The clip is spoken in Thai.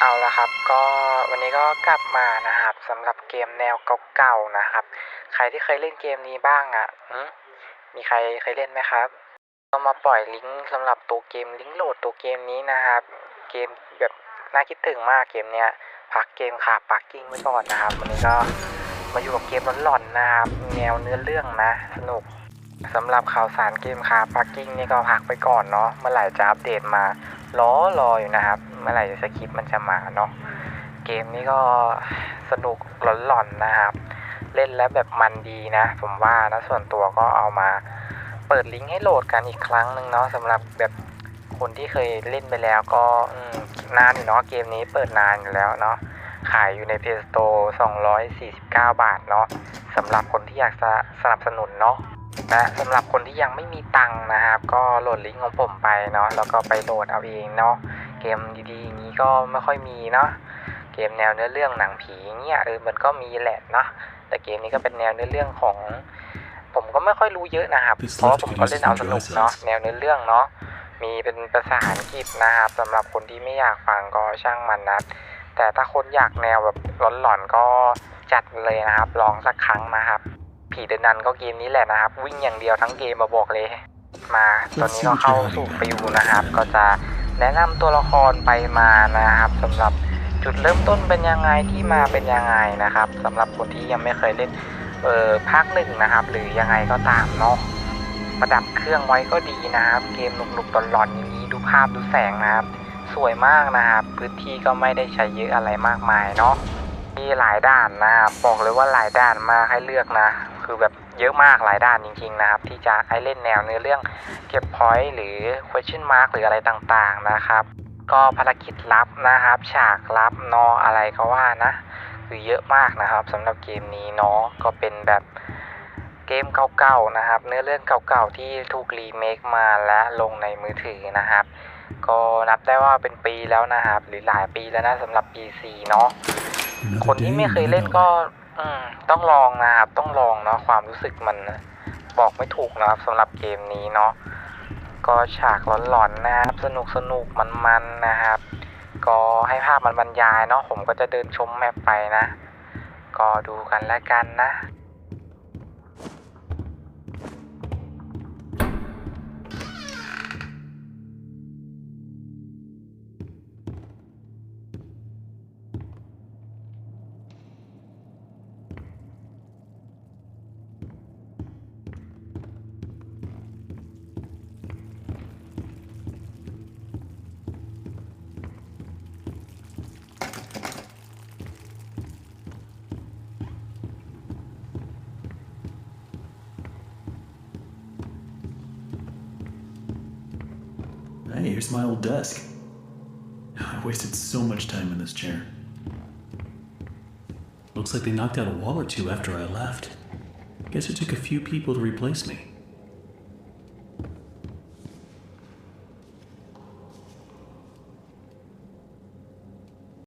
เอาละครับก็วันนี้ก็กลับมานะครับสำหรับเกมแนวเก่าๆนะครับ ใครที่เคยเล่นเกมนี้บ้างอะมีใครเคยเล่นไหมครับ ก็มาปล่อยลิงก์สำหรับตัวเกมลิงก์โหลดตัวเกมนี้นะครับ เกมแบบน่าคิดถึงมากเกมเนี้ยพักเกมขาปักกิ้งไว้ก่อนนะครับวันนี้ก็มาอยู่กับเกมหลอนๆนะครับแนวเนื้อเรื่องนะ สนุกสำหรับข่าวสารเกมคาปักกิ้งนี่ก็พักไปก่อนเนาะเมื่อไหร่จะอัปเดตมารอรออยู่นะครับ เมื่อไหร่จะสคริปต์มันจะมาเนาะเกมนี้ก็สนุกหลอนๆนะครับ เล่นแล้วแบบมันดีนะ ผมว่านะส่วนตัวก็เอามาเปิดลิงก์ให้โหลดกันอีกครั้งหนึ่งเนาะสำหรับแบบคนที่เคยเล่นไปแล้วก็นานอยู่เนาะเกมนี้เปิดนานอยู่แล้วเนาะขายอยู่ใน Play Store 249 บาทเนาะสำหรับคนที่อยากสนับสนุนเนาะและสำหรับคนที่ยังไม่มีตังค์นะครับ ก็โหลดลิงก์ของผมไปเนาะแล้วก็ไปโหลดเอาเองเนาะ เกมดีๆอย่างนี้ก็ไม่ค่อยมีเนาะเกมแนวเนื้อเรื่องหนังผีเงี้ยเออมันก็มีแหละเนาะแต่เกมนี้ก็เป็นแนวเนื้อเรื่องของ ผมก็ไม่ค่อยรู้เยอะนะครับเพราะว่าผมก็เล่นเอาสนุกเนาะแนวเนื้อเรื่องเนาะมีเป็นภาษาอังกฤษนะครับสำหรับคนที่ไม่อยากฟังก็ช่างมันนะแต่ถ้าคนอยากแนวแบบหลอนๆก็จัดเลยนะครับลองสักครั้งนะครับ ผีเดินนันก็เกมนี้แหละนะครับ วิ่งอย่างเดียวทั้งเกมมาบอกเลย มาตอนนี้ก็เข้าสู่ฟิวนะครับ ก็จะ แนะนำตัวละครไปมานะครับสำหรับจุดเริ่มต้นเป็นยังไงที่มาเป็นยังไงนะครับสำหรับคนที่ยังไม่เคยเล่นเออภาคหนึ่งนะครับ หรือยังไงก็ตามเนาะประดับเครื่องไว้ก็ดีนะครับ เกมหนุกๆหลอนๆอย่างนี้ดูภาพดูแสงนะครับ สวยมากนะครับ พื้นที่ก็ไม่ได้ใช้เยอะอะไรมากมายเนาะมีหลายด่านนะครับบอกเลยว่าหลายด่านมากให้เลือกนะ คือแบบเยอะมากหลายด่านจริง ๆ นะครับ ที่จะให้เล่นแนวเนื้อเรื่องเก็บพอยต์หรือ question mark หรืออะไรต่างๆนะครับ ก็ภารกิจลับนะครับ ฉากลับเนออะไรก็ว่านะ คือเยอะมากนะครับสำหรับเกมนี้เนาะก็เป็นแบบเกมเก่าๆนะครับ เนื้อเรื่องเก่าๆที่ถูกรีเมคมาและลงในมือถือนะครับ ก็นับได้ว่าเป็นปีแล้วนะครับ หรือหลายปีแล้วนะสำหรับ PC เนาะคนที่ไม่เคยเล่นก็ อืมต้องลองนะครับ ต้องลองเนาะความรู้สึกมันบอกไม่ถูกนะครับสำหรับเกมนี้เนาะก็ฉากหลอนๆนะครับ สนุกสนุกมันๆนะครับ ก็ให้ภาพมันบรรยายเนาะผมก็จะเดินชมแมปไปนะ ก็ดูกันแล้วกันนะ Hey, here's my old desk. I wasted so much time in this chair. Looks like they knocked out a wall or two after I left. Guess it took a few people to replace me.